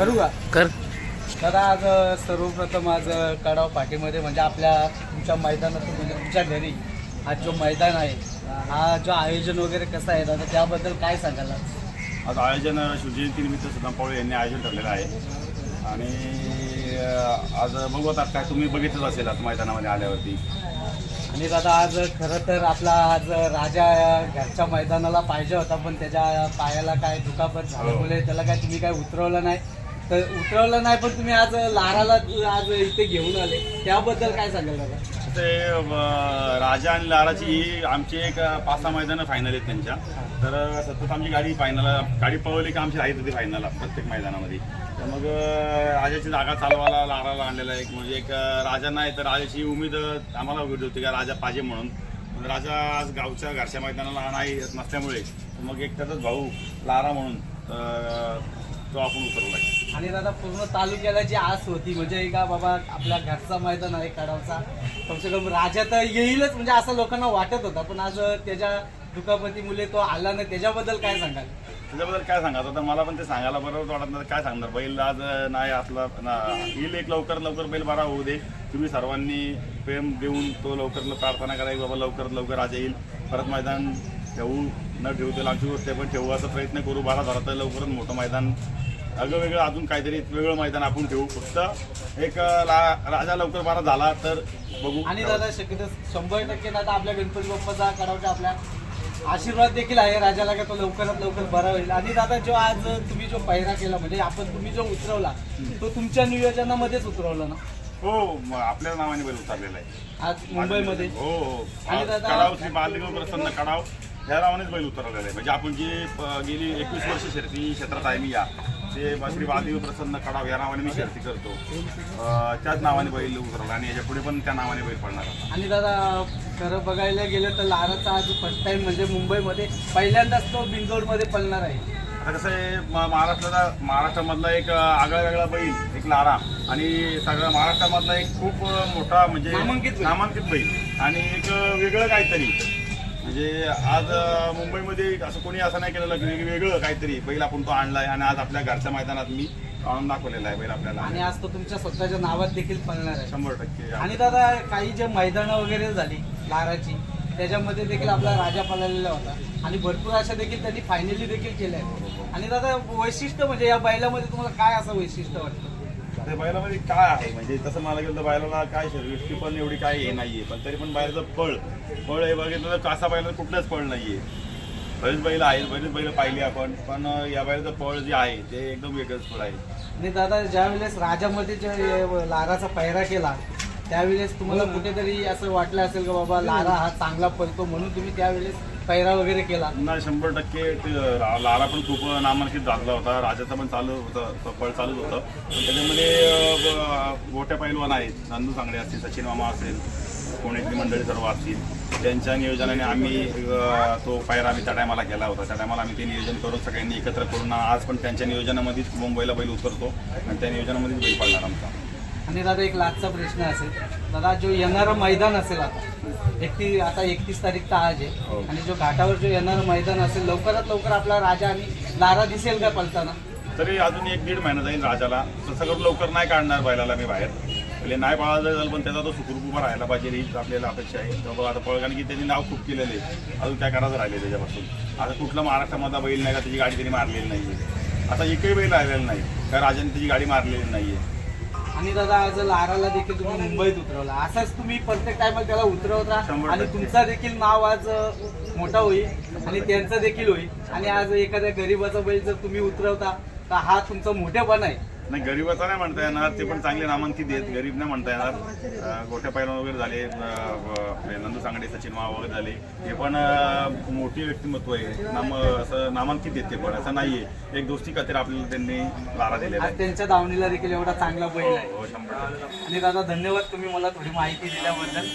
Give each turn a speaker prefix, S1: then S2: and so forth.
S1: करू का?
S2: कर.
S1: दादा आज सर्वप्रथम आज कडाव पाठीमध्ये म्हणजे आपल्या तुमच्या मैदानातून म्हणजे तुमच्या घरी आज जो मैदान आहे हा जो आयोजन वगैरे कसं आहे दादा त्याबद्दल काय सांगाल आज?
S3: आयोजन शिवजयंतीनिमित्त सुदाम पावळे यांनी आयोजन ठरलेलं आहे. आणि आज बघू आता काय तुम्ही बघितलंच असेल आज मैदानामध्ये आल्यावरती.
S1: आणि दादा आज खरं तर आपला आज राजा घरच्या मैदानाला पाहिजे होता पण त्याच्या पायाला काय दुखापत झाल्यामुळे त्याला काय तुम्ही काय उतरवलं नाही. तर उतरवलं नाही पण तुम्ही आज लाराला आज इथे घेऊन आले. त्याबद्दल काय सांगाल दादा?
S3: ते राजा आणि लाराची ही आमची एक पाच सहा मैदानं फायनल आहेत त्यांच्या. तर सतत आमची गाडी फायनल गाडी पळवली की आमची राहील होती फायनलला प्रत्येक मैदानामध्ये. तर मग राजाची जागा चालवायला लाराला आणलेला एक म्हणजे एक राजा नाही तर राजाची उमेद आम्हाला उमेद होती का राजा पाहिजे म्हणून. राजा आज गावच्या घरच्या मैदानाला नाही नसल्यामुळे मग एक त्याचाच भाऊ लारा म्हणून तो आपण उतरवलाय
S1: आणि दादा पूर्ण तालुक्याला जी आस होती म्हणजे का बाबा आपल्या घरचा मैदान आहे कडावचा कमसे कम राजा तर येईलच म्हणजे असं लोकांना वाटत होता. पण आज त्याच्या दुखापती मुले तो आला नाही त्याच्याबद्दल काय सांगाल?
S3: त्याच्याबद्दल काय सांगायचं होतं? मला पण ते सांगायला बरोबर वाटत नाही काय सांगणार. बैल आज नाही असला ना येईल एक लवकर लवकर बैल बरा होऊ दे. तुम्ही सर्वांनी प्रेम देऊन तो लवकर प्रार्थना करा की बाबा लवकरात लवकर आज येईल. परत मैदान ठेवू न ठेवू त्याला आमची गोष्ट आहे पण ठेवू असा प्रयत्न करू. बारा झाला तर लवकरच मोठं मैदान अगं वेगळं अजून काहीतरी वेगळं मैदान आपण ठेवू. फक्त एक राजा लवकर बारा झाला तर बघू.
S1: आणि दादा शक्यतो शंभर टक्के दादा आपल्या गणपती बाप्पाचा कडावच्या आपल्या? आशीर्वाद देखील आहे राजाला का तो लवकरात लवकर बरा होईल. आणि दादा जो आज तुम्ही जो पहिरा केला म्हणजे आपण तुम्ही जो उतरवला तो तुमच्या नियोजनामध्येच उतरवला ना?
S3: हो आपल्या नावाने बैल उतरलेला आहे.
S1: आज मुंबईमध्ये?
S3: हो हो.
S1: आणि दादा-
S3: श्री बालदेव प्रसन्न कडाव ह्या नावानेच बैल उतरवलेला आहे. म्हणजे आपण जी गेली एकवीस वर्ष शर्ती क्षेत्रात आहे मी या. ब- श्री बालदेव प्रसन्न कडाव या नावाने मी शर्ती करतो. त्याच नावाने बैल उतरवला आणि याच्यापुढे पण त्या नावाने बैल पडणार
S1: आणि दादा खरं बघायला गेलं तर लाराचा आज फर्स्ट टाइम म्हणजे मुंबईमध्ये पहिल्यांदाच तो बिंदोडमध्ये पळणार आहे.
S3: आता कसं आहे म- महाराष्ट्राला महाराष्ट्रामधला एक आगळा वेगळा बैल एक लारा. आणि सगळ्या महाराष्ट्रामधला एक खूप मोठा म्हणजे
S1: नामांकित.
S3: नामांकित बैल. आणि एक वेगळं काहीतरी. म्हणजे आज मुंबईमध्ये असं कोणी असं नाही केलेलं की वेग- वेगळं काहीतरी. बैल आपण तो आणलाय आणि आज आपल्या घरच्या मैदानात मी आणून दाखवलेला आहे बैल आपल्याला.
S1: आणि आज तो तुमच्या स्वतःच्या नावात देखील पळणार आहे.
S3: शंभर टक्के
S1: आणि दादा काही जे मैदानं वगैरे झाली लाराची त्याच्यामध्ये देखील आपला राजा पळालेला होता. आणि भरपूर अशा देखील त्यांनी फायनली देखील केल्या आहेत. आणि दादा वैशिष्ट्य म्हणजे या बैलामध्ये तुम्हाला काय असं वैशिष्ट्य वाटतं?
S3: ते बैलामध्ये काय आहे? म्हणजे तसं मला गेलं तर बैलाला काय शरीरष्टी पण एवढी काय हे नाहीये. पण तरी पण बैलाचं पळ पळ हे बघितलं तर कासा बैलाचं कुठलंच पळ नाहीये. बरेच बैल आहेत बरेच बैल पाहिली आपण. पण या बैलाचं पळ जे आहे ते एकदम वेगळंच पळ आहे.
S1: आणि दादा ज्या वेळेस राजामध्ये जे लाराचा पैरा केला त्यावेळेस तुम्हाला कुठेतरी असं वाटलं असेल का बाबा लारा हा चांगला पळतो म्हणून तुम्ही त्यावेळेस पैरा वगैरे केला.
S3: नाही शंभर टक्के ते रा- लारा पण खूप नामांकित झाला होता. राजाचा पण चालू होतं तो पळ चालूच होतं. पण त्याच्यामध्ये अं, ब- मोठ्या पैलवान आहेत. नंदू सांगडे असतील सचिन मामा असेल पुण्यातली मंडळी सर्व असतील. त्यांच्या नियोजनाने आम्ही अं, तो पायरा आम्ही त्या टायमाला केला होता. त्या टायमाला आम्ही ते नियोजन करून सगळ्यांनी एकत्र करून आज पण त्यांच्या नियोजनामध्येच मुंबईला बैल उतरतो. आणि त्या नियोजनामध्येच बैल पडणार आमचा.
S1: आणि दादा एक लाचचा प्रश्न असेल. दादा जो येणारं मैदान असेल आता एकती आता एकतीस तारीख तर आज आहे.
S3: हो.
S1: आणि जो घाटावर जो येणारं मैदान असेल लवकरात लवकर आपला राजा आणि लारा दिसेल का पळताना
S3: तरी अजून एक दीड महिना जाईल राजाला. तसं करून लवकर नाही काढणार बैलाला मी बाहेर. पहिले नाही पळायला जाईल पण त्याचा तो सुखरूप उभा राहायला पाहिजे. हीच आपल्याला अपेक्षा आहे. तर आता पळ कारण की त्यांनी नाव खूप केलेलं आहे. अजून काय करायचं राहिले त्याच्यापासून. आता कुठला महाराष्ट्रामधला बैल नाही का त्याची गाडी त्यांनी मारलेली नाही आता एकही बैल राहिलेला नाही. का राजाने त्याची गाडी मारलेली नाही आहे
S1: आणि दादा आज लाराला देखील तुम्ही मुंबईत उतरवला. असाच तुम्ही प्रत्येक टायमाला त्याला उतरवता आणि. तुमचा देखील नाव आज मोठा होईल आणि त्यांचं देखील होईल. आणि आज एखाद्या गरीबाचा बैल जर तुम्ही उतरवता तर हा तुमचा मोठेपण आहे?
S3: नाही गरीबाचा नाही म्हणता येणार. ते पण चांगले नामांकित आहेत. गरीब नाही म्हणता येणार. अं, गोट्या पैलवान वगैरे झाले. आपले नंदू सांगडे सचिन मावा वगैरे झाले. हे पण मोठी व्यक्तिमत्व आहे. नाम असं नामांकित आहेत ते पण. असं नाहीये एक दोस्ती खातीर आपल्याला त्यांनी लारा दिलेला
S1: आज त्यांच्या दावणीला देखील एवढा चांगला बैल आहे.
S3: हो शंभर टक्के.
S1: आणि दादा धन्यवाद तुम्ही मला थोडी माहिती दिल्याबद्दल.